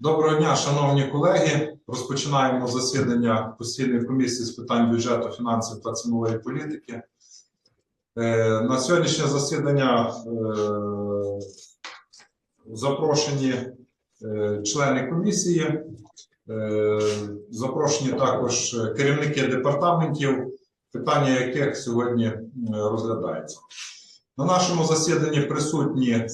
Доброго дня, шановні колеги. Розпочинаємо засідання постійної комісії з питань бюджету, фінансів та цінової політики. Е, На сьогоднішнє засідання е, запрошені е, члени комісії, запрошені також керівники департаментів, питання яких сьогодні розглядаються. На нашому засіданні присутні е,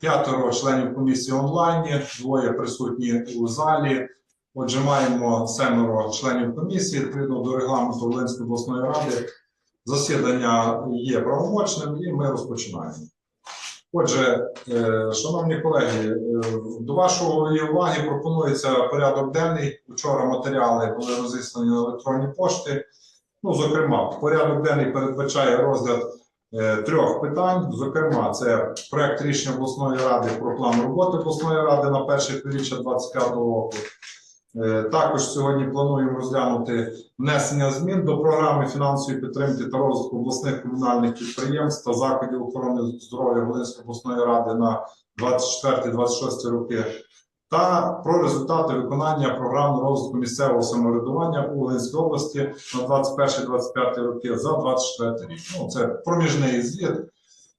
п'ятеро членів комісії онлайні, двоє присутні у залі. Отже, маємо семеро членів комісії відповідно до регламенту Волинської обласної ради. Засідання є правомочним і ми розпочинаємо. Отже, е, шановні колеги, е, до вашої уваги пропонується порядок денний. Вчора матеріали були розіслані на електронні пошти. Ну, зокрема, порядок денний передбачає розгляд трьох питань. Зокрема, це проект рішення обласної ради про план роботи обласної ради на перше півріччя 2025 року. Е, Також сьогодні плануємо розглянути внесення змін до програми фінансової підтримки та розвитку обласних комунальних підприємств та заходів охорони здоров'я Волинської обласної ради на 24-26 роки. Та про результати виконання програми розвитку місцевого самоврядування у Волинській області на 21-25 роки за 24 рік. Ну, це проміжний звіт.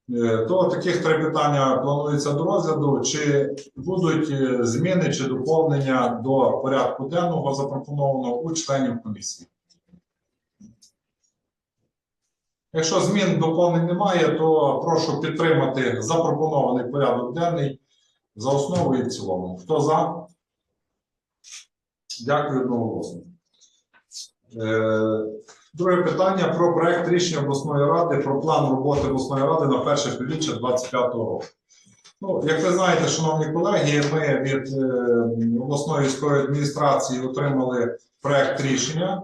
Е, То таких три питання планується до розгляду. Чи будуть е, зміни чи доповнення до порядку денного запропонованого у членів комісії? Якщо змін доповнень немає, то прошу підтримати запропонований порядок денний за основу і в цілому. Хто за? Дякую одноголосно. Е, Друге питання про проект рішення обласної ради про план роботи обласної ради на перше півріччя 2025 року. Ну, як ви знаєте, шановні колеги, ми від е, обласної військової адміністрації отримали проект рішення,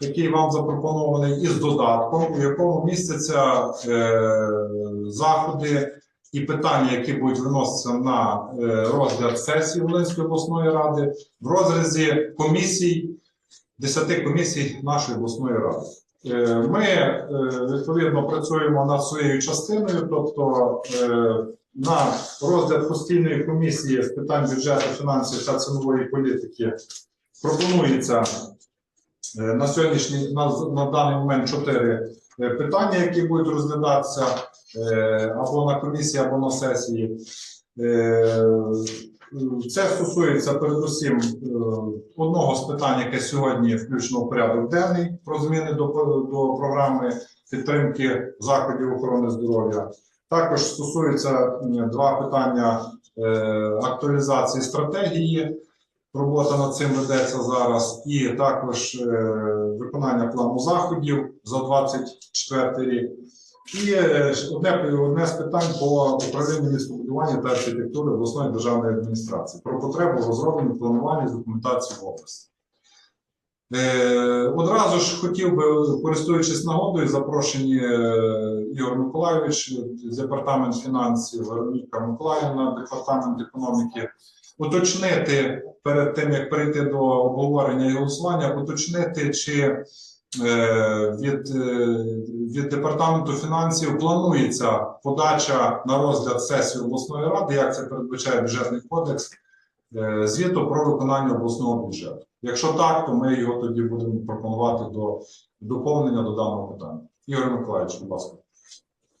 який вам запропонований із додатком, у якому містяться е, заходи і питання, які будуть виноситися на е, розгляд сесії Волинської обласної ради в розрізі комісій. 10 комісій нашої обласної ради. Е, Ми е, відповідно працюємо над своєю частиною, тобто на розгляд постійної комісії з питань бюджету, фінансів та цінової політики пропонується на сьогоднішній на, на даний момент чотири питання, які будуть розглядатися е, або на комісії, або на сесії. Е, це стосується передусім е, одного з питань, яке сьогодні включено в порядок денний про зміни до, до програми підтримки заходів охорони здоров'я. Також стосується два питання е, актуалізації стратегії. Робота над цим ведеться зараз, і також е, виконання плану заходів за 24 рік. І е, одне, одне з питань по управлінню містобудування та архітектури обласної державної адміністрації про потребу розроблення планування з документації в області. Е, одразу ж хотів би, користуючись нагодою, запрошені е, Ігор Миколайович департамент фінансів, Вероніка Миколаївна, департамент економіки, уточнити перед тим, як перейти до обговорення і голосування, уточнити, чи е, від, е, від департаменту фінансів планується подача на розгляд сесії обласної ради, як це передбачає бюджетний кодекс, е, звіту про виконання обласного бюджету. Якщо так, то ми його тоді будемо пропонувати до доповнення до даного питання. Ігор Миколаївич, будь ласка.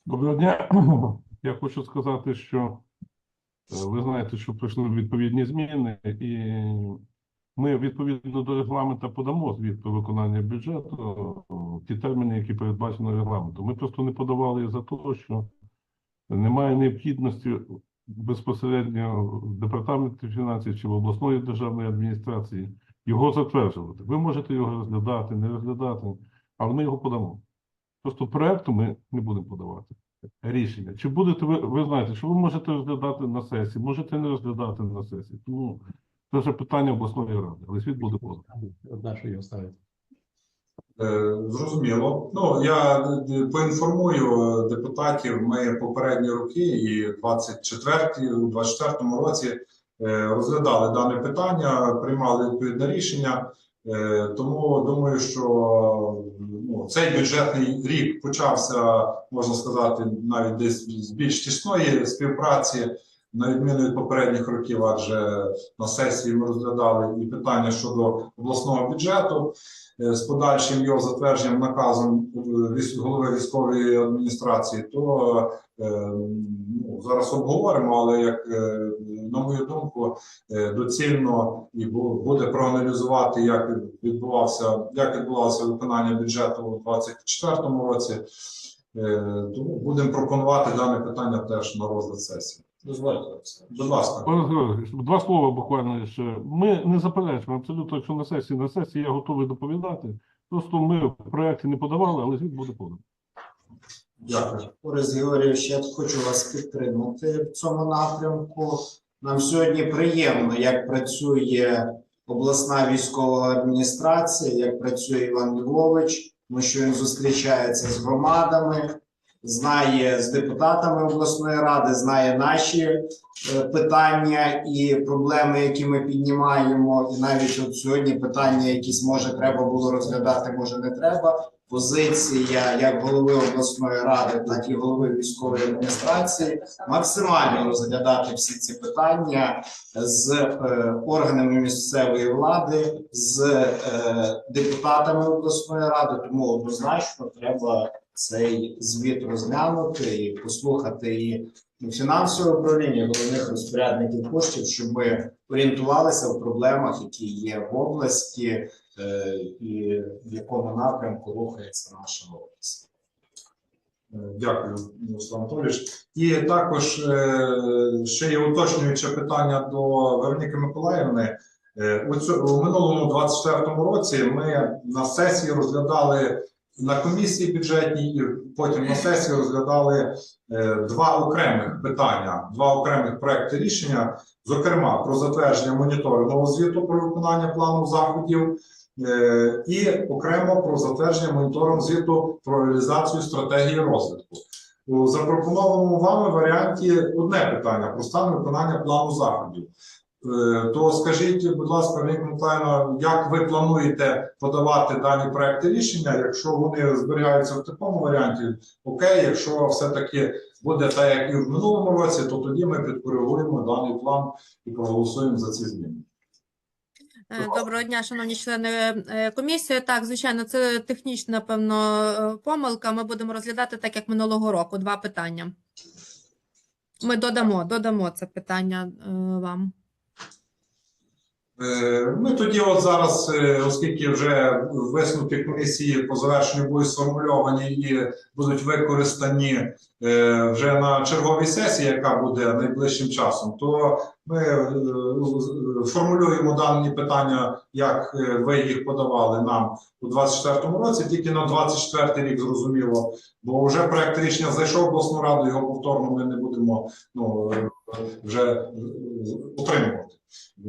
Доброго дня. Я хочу сказати, що ви знаєте, що пройшли відповідні зміни, і ми відповідно до регламенту подамо звіт про виконання бюджету ті терміни, які передбачені регламентом. Ми просто не подавали за те, що немає необхідності безпосередньо в департаменті фінансів чи в обласної державної адміністрації його затверджувати. Ви можете його розглядати, не розглядати, але ми його подамо. Просто проекту ми не будемо подавати рішення. Чи будете ви, ви знаєте, що ви можете розглядати на сесії, можете не розглядати на сесії. Тому це вже питання обласної ради, але світ буде поданий. Одна, що його ставить. Е, Зрозуміло. Ну я е, поінформую е, депутатів. Ми попередні роки і 24 у 24 році розглядали дане питання, приймали відповідне рішення. Е, Тому думаю, що ну, цей бюджетний рік почався, можна сказати, навіть десь з більш тісної співпраці, на відміну від попередніх років, адже на сесії ми розглядали і питання щодо обласного бюджету з подальшим його затвердженням наказом е, голови військової адміністрації, то е, ну, зараз обговоримо, але як е, на мою думку, е, доцільно і буде проаналізувати, як відбувався, як відбувалося виконання бюджету у 2024 році. Е, Тому будемо пропонувати дане питання теж на розгляд сесії. Дозвольте. Будь ласка. Два слова буквально ще. Ми не заперечуємо абсолютно, якщо на сесії, на сесії я готовий доповідати. Просто ми в проєкті не подавали, але звіт буде поданий. Дякую. Орес Георгійович, я хочу вас підтримати в цьому напрямку. Нам сьогодні приємно, як працює обласна військова адміністрація, як працює Іван Львович, тому що він зустрічається з громадами, знає з депутатами обласної ради, знає наші е, питання і проблеми, які ми піднімаємо. І навіть от сьогодні питання, якісь може треба було розглядати, може не треба позиція як голови обласної ради, так і голови військової адміністрації максимально розглядати всі ці питання з е, органами місцевої влади, з е, депутатами обласної ради. Тому однозначно треба цей звіт розглянути і послухати і фінансове управління, головних розпорядників коштів, щоб орієнтувалися в проблемах, які є в області е, і в якому напрямку рухається наша область. Е, Дякую, Руслан Анатолійович. І також е, ще є уточнююче питання до Вероніки Миколаївни. У минулому 24-му році ми на сесії розглядали на комісії бюджетній, і потім на сесії розглядали е, два окремих питання, два окремих проекти рішення, зокрема про затвердження моніторингового звіту про виконання плану заходів. Е, І окремо про затвердження моніторинг звіту про реалізацію стратегії розвитку. У запропонованому вами варіанті одне питання про стан виконання плану заходів. Е, То скажіть, будь ласка, Миколаївна, як ви плануєте подавати дані проекти рішення? Якщо вони зберігаються в такому варіанті, окей, якщо все-таки буде так, як і в минулому році, то тоді ми підкоригуємо даний план і проголосуємо за ці зміни. Е, Доброго дня, шановні члени е, комісії. Так, звичайно, це технічна, певно, помилка. Ми будемо розглядати так, як минулого року, два питання. Ми додамо, додамо це питання вам. Е, Ми тоді, от зараз, е, оскільки вже висновки комісії по завершенню будуть сформульовані і будуть використані е, вже на черговій сесії, яка буде найближчим часом, то ми формулюємо дані питання, як ви їх подавали нам у 24-му році, тільки на 24-й рік зрозуміло, бо вже проект рішення зайшов в обласну раду, його повторно ми не будемо ну, вже отримувати.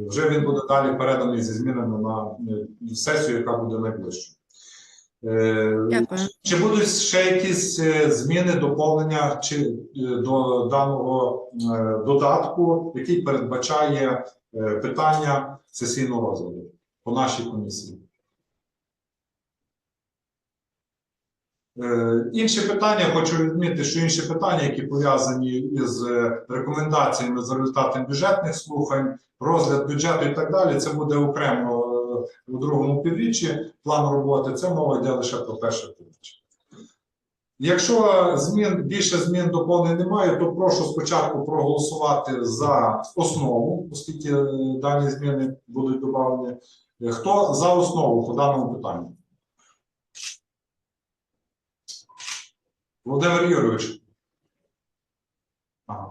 Вже він буде далі переданий зі змінами на е, сесію, яка буде найближчою. Е, Дякую. Чи будуть ще якісь е, зміни, доповнення чи до даного додатку, який передбачає питання сесійного розгляду по нашій комісії? Е, Інші питання, хочу відмітити, що інші питання, які пов'язані із е, рекомендаціями за результатом бюджетних слухань, розгляд бюджету і так далі, це буде окремо е, у другому півріччі план роботи. Це мова йде лише про перше півріччя. Якщо змін більше змін доповнень немає, то прошу спочатку проголосувати за основу, оскільки дані зміни будуть додавлені. Хто за основу по даному питанню? Володимир Юрійович. Ага,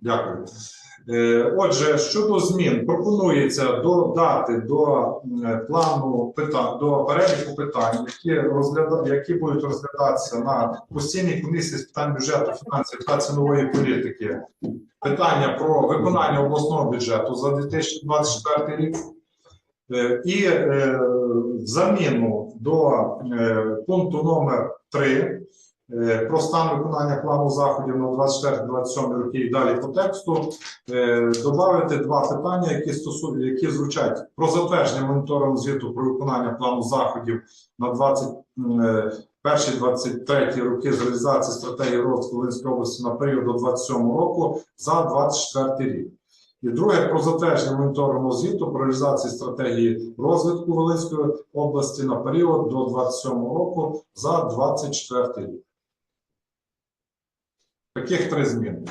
дякую. Е, Отже, щодо змін, пропонується додати до е, плану питань, до переліку питань, які розгляда, які будуть розглядатися на постійній комісії з питань бюджету, фінансів та цінової політики. Питання про виконання обласного бюджету за 2024 рік. Е, І заміну до пункту номер 3 е, про стан виконання плану заходів на 24-27 роки і далі по тексту. Е, Добавити два питання, які стосуються, які звучать про затвердження моніторингу звіту про виконання плану заходів на 21-23 роки з реалізації стратегії розвитку Волинської області на період до 27 року за 24 рік. І друге про затвердження моніторингу звіту про реалізацію стратегії розвитку Волинської області на період до 27 року за 24 рік. Таких три зміни.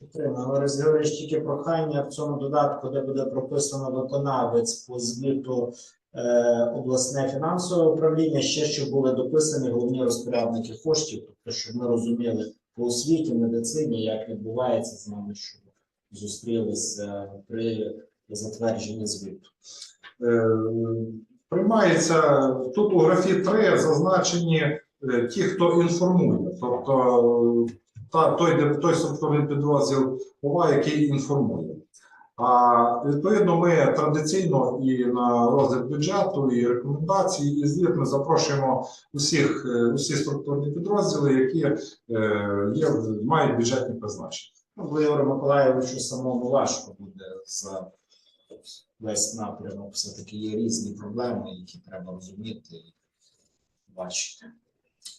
Підтримую. Але Григорович, тільки прохання в цьому додатку, де буде прописано виконавець по звіту е, обласне фінансове управління, ще щоб були дописані головні розпорядники коштів, тобто, щоб ми розуміли по освіті, медицині, як відбувається з нами, щоб зустрілися при затвердженні звіту. Е, Приймається тут у графі 3 зазначені ті, хто інформує, тобто е, та, той, той структурний підрозділ ОВА, який інформує. А відповідно, ми традиційно і на розгляд бюджету, і рекомендації, і звіт ми запрошуємо усіх, е, усі структурні підрозділи, які е, є, мають бюджетні призначення. Ну, Ігорю Миколаєвичу самому важко буде за весь напрямок. Все-таки є різні проблеми, які треба розуміти і бачити.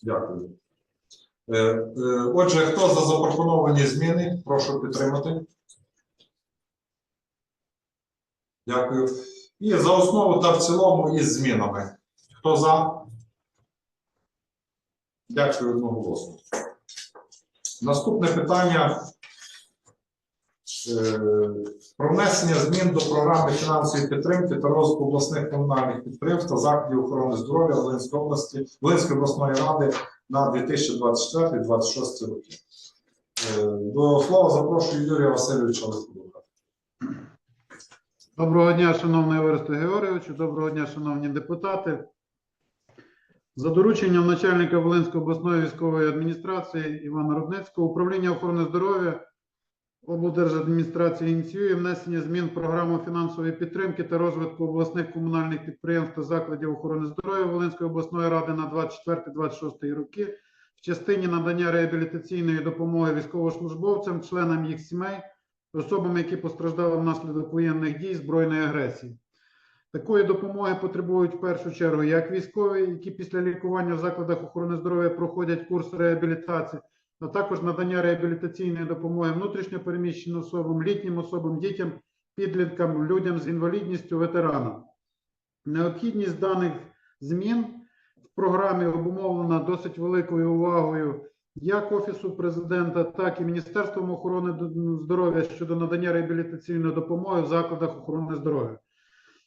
Дякую. Е, е, Отже, хто за запропоновані зміни, прошу підтримати. Дякую. І за основу та в цілому із змінами. Хто за? Дякую одноголосно. Наступне питання. Е, Про внесення змін до програми фінансової підтримки та розвитку обласних комунальних підприємств та закладів охорони здоров'я Волинської області, Волинської обласної ради на 2024-2026 роки. Е, До слова запрошую Юрія Васильовича Лиховика. Доброго дня, шановний Орест Георгійовичу, доброго дня, шановні депутати. За дорученням начальника Волинської обласної військової адміністрації Івана Рудницького, управління охорони здоров'я облдержадміністрації ініціює внесення змін в програму фінансової підтримки та розвитку обласних комунальних підприємств та закладів охорони здоров'я Волинської обласної ради на 24-26 роки в частині надання реабілітаційної допомоги військовослужбовцям, членам їх сімей, особам, які постраждали внаслідок воєнних дій збройної агресії. Такої допомоги потребують в першу чергу як військові, які після лікування в закладах охорони здоров'я проходять курс реабілітації, а також надання реабілітаційної допомоги внутрішньопереміщеним особам, літнім особам, дітям, підліткам, людям з інвалідністю, ветеранам. Необхідність даних змін в програмі обумовлена досить великою увагою як Офісу президента, так і Міністерством охорони здоров'я щодо надання реабілітаційної допомоги в закладах охорони здоров'я.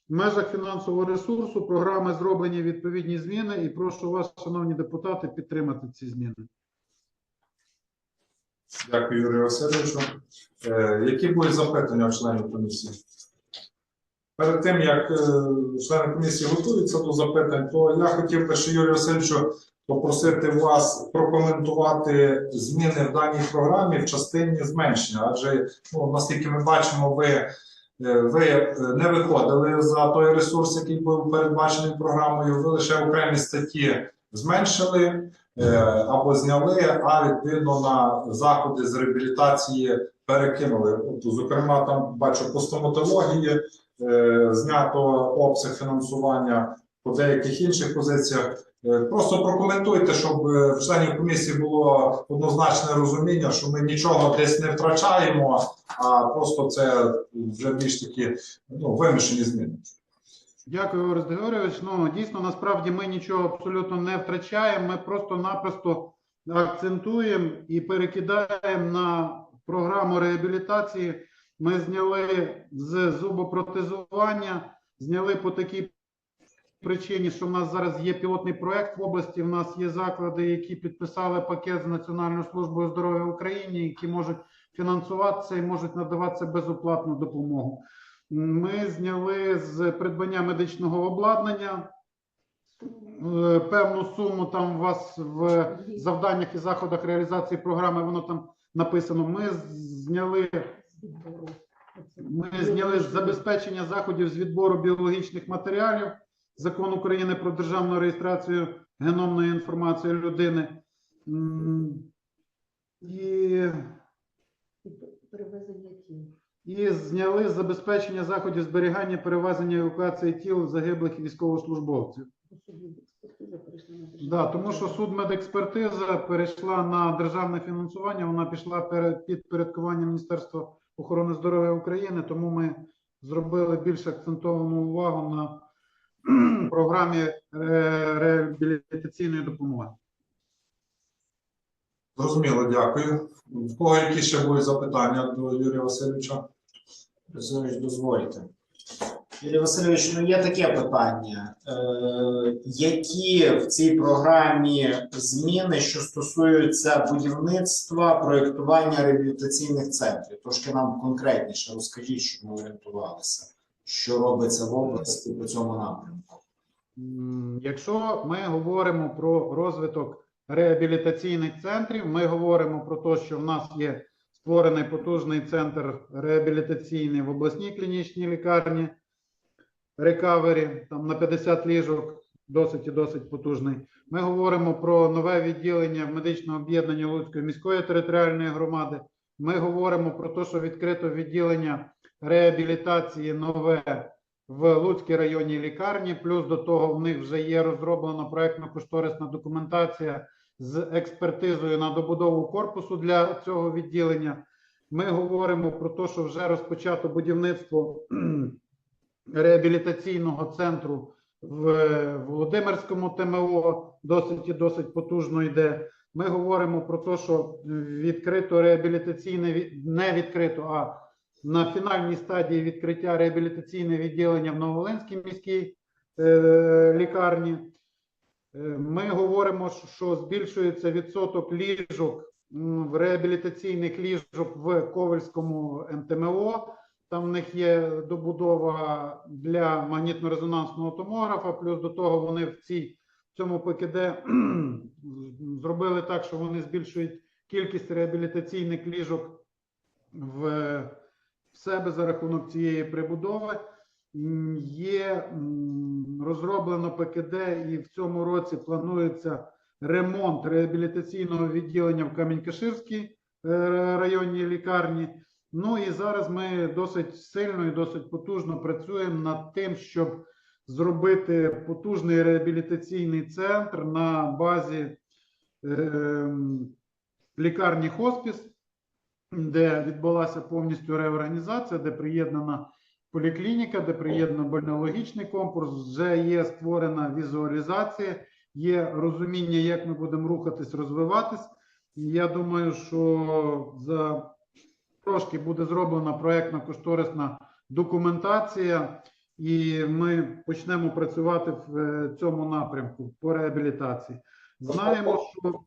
В межах фінансового ресурсу програми зроблені відповідні зміни, і прошу вас, шановні депутати, підтримати ці зміни. Дякую, Юрію Васильовичу. Е, Які будуть запитання членів комісії? Перед тим, як е, члени комісії готуються до запитань, то я хотів би ще Юрію Васильовичу попросити вас прокоментувати зміни в даній програмі в частині зменшення. Адже, ну, наскільки ми бачимо, ви, е, ви е, не виходили за той ресурс, який був передбачений програмою, ви лише окремі статті зменшили е, або зняли, а відповідно на заходи з реабілітації перекинули. Зокрема, там бачу по стоматології е, знято обсяг фінансування по деяких інших позиціях. Е, Просто прокоментуйте, щоб в членів комісії було однозначне розуміння, що ми нічого десь не втрачаємо, а просто це вже більш такі ну, вимушені зміни. Дякую, Орест Георгійович. Ну дійсно, насправді ми нічого абсолютно не втрачаємо. Ми просто-напросто акцентуємо і перекидаємо на програму реабілітації. Ми зняли з зубопротезування, зняли по такій причині, що в нас зараз є пілотний проект в області. В нас є заклади, які підписали пакет з Національною службою здоров'я в Україні, які можуть фінансуватися і можуть надаватися безоплатну допомогу. Ми зняли з придбання медичного обладнання е, певну суму там у вас в завданнях і заходах реалізації програми, воно там написано. Ми зняли, ми зняли забезпечення заходів з відбору біологічних матеріалів. Закон України про державну реєстрацію геномної інформації людини. І Перевезення тіл. І зняли забезпечення заходів зберігання, перевезення евакуації тіл загиблих військовослужбовців. Да, тому що судмедекспертиза перейшла на державне фінансування, вона пішла перед підпорядкування Міністерства охорони здоров'я України, тому ми зробили більш акцентовану увагу на програмі е, реабілітаційної допомоги. Зрозуміло, дякую. В кого які ще будуть запитання до Юрія Васильовича? Васильович, дозвольте. Юрій Васильович, ну є таке питання. Е, які в цій програмі зміни, що стосуються будівництва, проєктування реабілітаційних центрів? Трошки нам конкретніше розкажіть, щоб ми орієнтувалися, що робиться в області по цьому напрямку. Якщо ми говоримо про розвиток реабілітаційних центрів, ми говоримо про те, що в нас є створений потужний центр реабілітаційний в обласній клінічній лікарні Рекавері, там на 50 ліжок, досить і досить потужний. Ми говоримо про нове відділення в медичного об'єднання Луцької міської територіальної громади. Ми говоримо про те, що відкрито відділення реабілітації нове в Луцькій районній лікарні. Плюс до того в них вже є розроблена проектно-кошторисна документація з експертизою на добудову корпусу для цього відділення. Ми говоримо про те, що вже розпочато будівництво реабілітаційного центру в Володимирському ТМО, досить і досить потужно йде. Ми говоримо про те, що відкрито реабілітаційне не відкрито, а на фінальній стадії відкриття реабілітаційне відділення в Нововолинській міській е, лікарні. Е, Ми говоримо, що збільшується відсоток ліжок в реабілітаційних ліжок в Ковальському МТМО. Там в них є добудова для магнітно-резонансного томографа. Плюс до того вони в цій в цьому ПКД зробили так, що вони збільшують кількість реабілітаційних ліжок в, в себе за рахунок цієї прибудови. Є розроблено ПКД, і в цьому році планується ремонт реабілітаційного відділення в Камінь-Каширській е, районній лікарні. Ну і зараз ми досить сильно і досить потужно працюємо над тим, щоб зробити потужний реабілітаційний центр на базі ем, лікарні хоспіс, де відбулася повністю реорганізація, де приєднана поліклініка, де приєднано больнологічний комплекс, вже є створена візуалізація, є розуміння, як ми будемо рухатись, розвиватись. Я думаю, що за трошки буде зроблена проектно-кошторисна документація, і ми почнемо працювати в е, цьому напрямку по реабілітації. Знаємо, що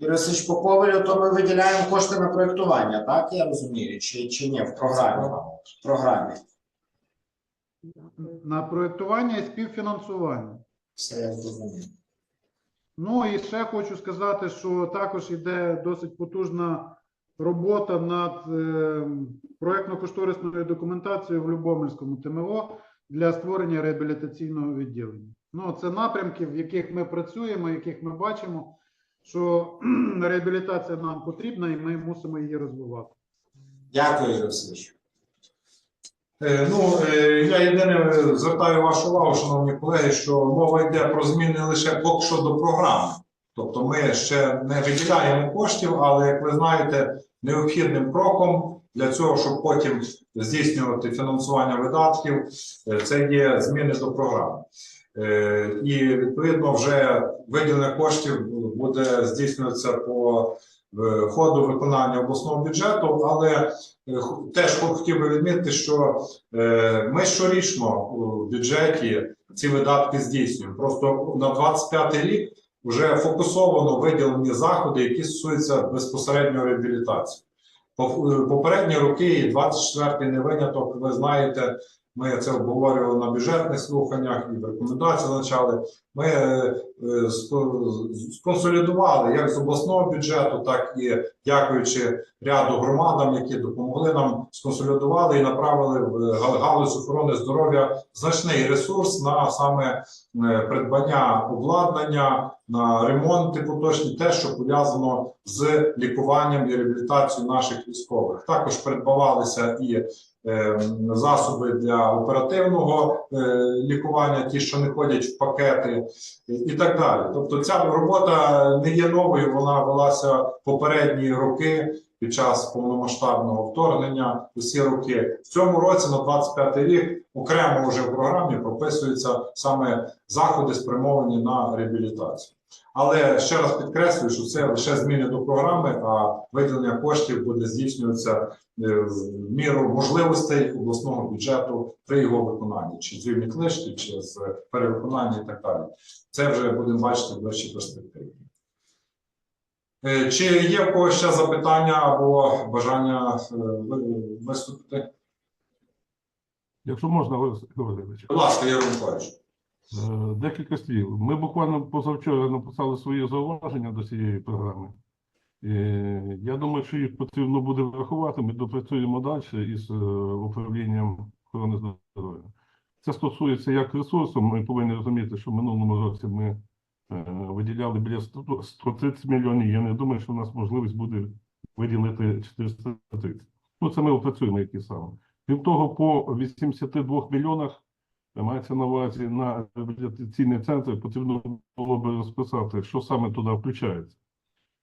Юрій Васильович, по то ми виділяємо кошти на проєктування, так я розумію? Чи, чи ні в програмі? В програмі. на проєктування і співфінансування. Все я зрозумів. Ну і ще хочу сказати, що також іде досить потужна робота над е, проектно-кошторисною документацією в Любомельському ТМО для створення реабілітаційного відділення. Ну, це напрямки, в яких ми працюємо, яких ми бачимо, що реабілітація нам потрібна, і ми мусимо її розвивати. Дякую, Васильович. Е, Ну, е, я єдине е, звертаю вашу увагу, шановні колеги, що мова йде про зміни лише поки що до програми. Тобто ми ще не виділяємо коштів, але, як ви знаєте, необхідним кроком для цього, щоб потім здійснювати фінансування видатків, це є зміни до програми. І відповідно вже виділення коштів буде здійснюватися по е, ходу виконання обласного бюджету, але е, теж хотів би відмітити, що е, ми щорічно у бюджеті ці видатки здійснюємо. Просто на 25 рік вже фокусовано виділені заходи, які стосуються безпосередньо реабілітації. По- Попередні роки, і 24-й не виняток, ви знаєте, Ми це обговорювали на бюджетних слуханнях і рекомендації почали. Ми е, сконсолідували як з обласного бюджету, так і дякуючи ряду громадам, які допомогли нам, сконсолідували і направили в га- галузь охорони здоров'я значний ресурс на саме е, придбання обладнання, на ремонти поточні, те, що пов'язано з лікуванням і реабілітацією наших військових. Також придбавалися і е, засоби для оперативного е, лікування, ті, що не ходять в пакети, і так далі. Тобто, ця робота не є новою, вона велася попередні роки під час повномасштабного вторгнення. Усі роки в цьому році, на 25 рік, окремо вже в програмі прописуються саме заходи, спрямовані на реабілітацію. Але ще раз підкреслюю, що це лише зміни до програми, а виділення коштів буде здійснюватися е, в міру можливостей обласного бюджету при його виконанні, чи з рівні книжки, чи з перевиконання і так далі. Це вже будемо бачити в ближчій перспективі. Е, Чи є в когось ще запитання або бажання е, виступити? Якщо можна, Будь ласка, Ігор Миколаївич. Е, Декілька слів. Ми буквально позавчора написали свої зауваження до цієї програми. Е, Я думаю, що їх потрібно буде врахувати. Ми допрацюємо далі із е, управлінням охорони здоров'я. Це стосується як ресурсу. Ми повинні розуміти, що в минулому році ми е, виділяли біля 130 мільйонів. Я не думаю, що в нас можливість буде виділити 430. Ну, це ми опрацюємо які саме. Крім того, по 82 мільйонах Мається на увазі на реабілітаційний центр, потрібно було би розписати, що саме туди включається.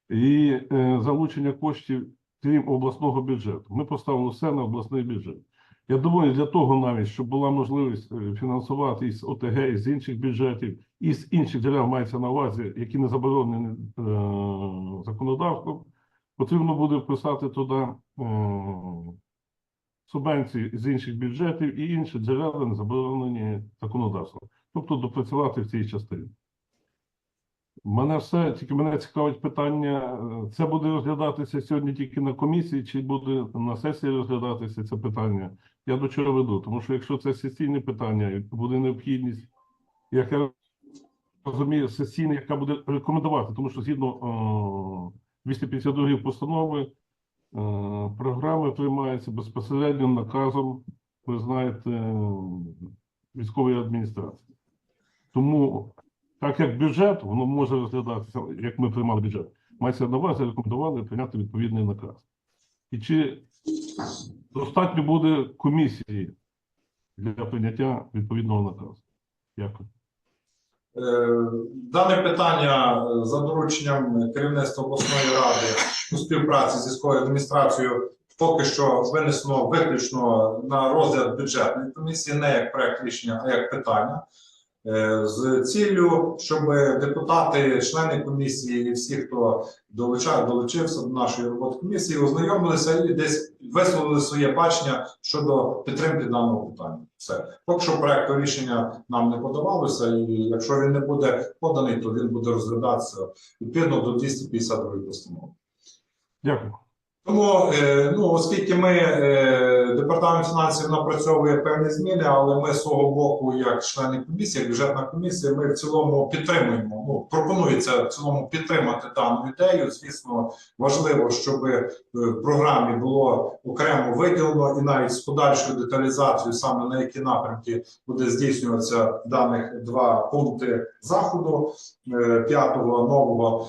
І е, залучення коштів, крім обласного бюджету. Ми поставили все на обласний бюджет. Я думаю, для того навіть, щоб була можливість е, фінансувати із ОТГ, із інших бюджетів, із інших джерел мається на увазі, які не заборонені е, законодавством, потрібно буде вписати туди е, субвенції з інших бюджетів і інші джерела не заборонені законодавством. Тобто допрацювати в цій частині. Мене все, тільки мене цікавить питання, е, це буде розглядатися сьогодні тільки на комісії, чи буде на сесії розглядатися це питання? Я до чого веду, тому що якщо це сесійне питання, буде необхідність, як я розумію, сесійне, яка буде рекомендувати, тому що згідно о, 252 постанови, е, програми приймаються безпосередньо наказом, ви знаєте, е, військової адміністрації. Тому, так як бюджет, воно може розглядатися, як ми приймали бюджет, мається на увазі, рекомендували прийняти відповідний наказ. І чи достатньо буде комісії для прийняття відповідного наказу? Дякую. Е, Дане питання е, за дорученням керівництва обласної ради у співпраці з військовою адміністрацією поки що винесено виключно на розгляд бюджетної комісії, не як проект рішення, а як питання. Е, З ціллю, щоб депутати, члени комісії і всі, хто долучав, долучився до нашої роботи комісії, ознайомилися і десь висловили своє бачення щодо підтримки даного питання. Все. Поки що проекту рішення нам не подавалося, і якщо він не буде поданий, то він буде розглядатися відповідно до 252 постанови. Дякую. Тому, е, ну, оскільки ми, е, департамент фінансів напрацьовує певні зміни, але ми з свого боку, як члени комісії, бюджетна комісія, ми в цілому підтримуємо. Ну, пропонується в цілому підтримати дану ідею. Звісно, важливо, щоб е, в програмі було окремо виділено і навіть з подальшою деталізацією, саме на які напрямки буде здійснюватися даних два пункти заходу п'ятого нового.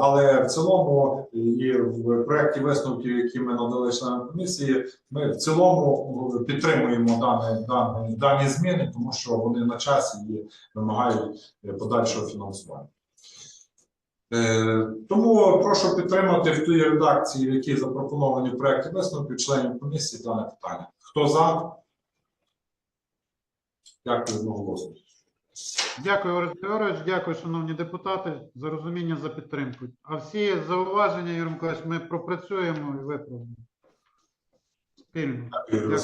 Але в цілому і в проєкті висновків, які ми надали членам комісії, ми в цілому е, підтримуємо дані, дані, дані зміни, тому що вони на часі і вимагають е, подальшого фінансування. Е, Тому прошу підтримати в тій редакції, в якій запропоновані в проєкті висновків членів комісії дане питання. Хто за? Дякую одноголосно. Дякую, Орес Георгійович, дякую, шановні депутати, за розуміння, за підтримку. А всі зауваження, Юрій Миколаївич, ми пропрацюємо і виправимо. Спільно. Дякую.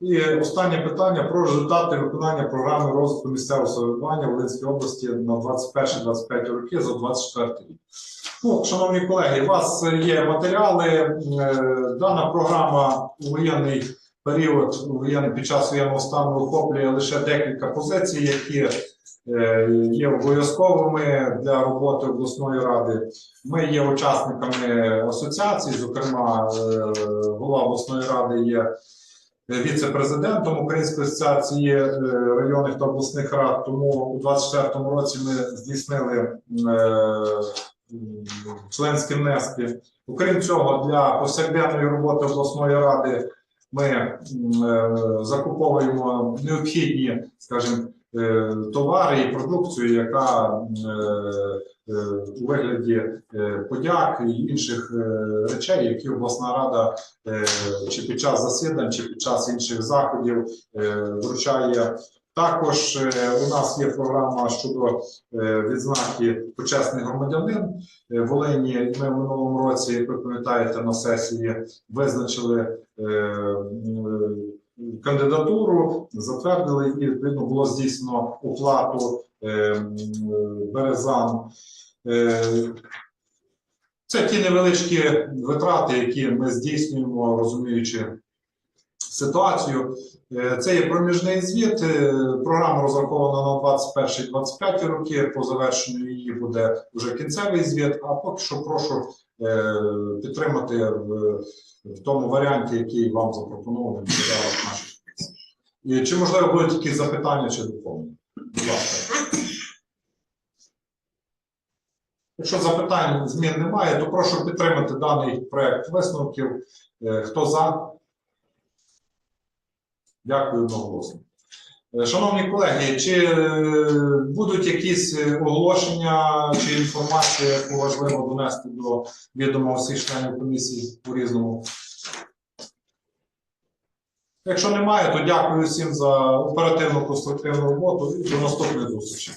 І останнє питання про результати виконання програми розвитку місцевого самоврядування Волинській області на 21-25 роки за 24 рік. Ну, шановні колеги, у вас є матеріали. Е, Дана програма воєнний період воєнний під час воєнного стану охоплює лише декілька позицій, які е, є обов'язковими для роботи обласної ради. Ми є учасниками асоціації, зокрема, е, голова обласної ради є віце-президентом Української асоціації е, районних та обласних рад. Тому у 2024 році ми здійснили членські внески. Окрім цього, для повсякденної роботи обласної ради ми е, закуповуємо необхідні, скажімо, е, товари і продукцію, яка е, у вигляді подяк і інших речей, які обласна рада чи під час засідань, чи під час інших заходів вручає. Також е, у нас є програма щодо е, відзнаки почесний громадянин Е, Волині. І Ми в минулому році, як ви пам'ятаєте, на сесії визначили кандидатуру, затвердили і відповідно було здійснено оплату березан. Це ті невеличкі витрати, які ми здійснюємо, розуміючи ситуацію. Е, Це є проміжний звіт. Е, Програма розрахована на 21-25 роки. По завершенню її буде вже кінцевий звіт. А поки що прошу е, підтримати в, тому варіанті, який вам запропонований. І Чи можливо будуть якісь запитання чи доповнення? Будь ласка. Якщо запитань змін немає, то прошу підтримати даний проект висновків. Хто за? Дякую одноголосно. Е, Шановні колеги, чи е, будуть якісь е, оголошення чи інформація, яку важливо донести до відома всіх членів комісії по різному? Якщо немає, то дякую всім за оперативну конструктивну роботу і до наступної зустрічі.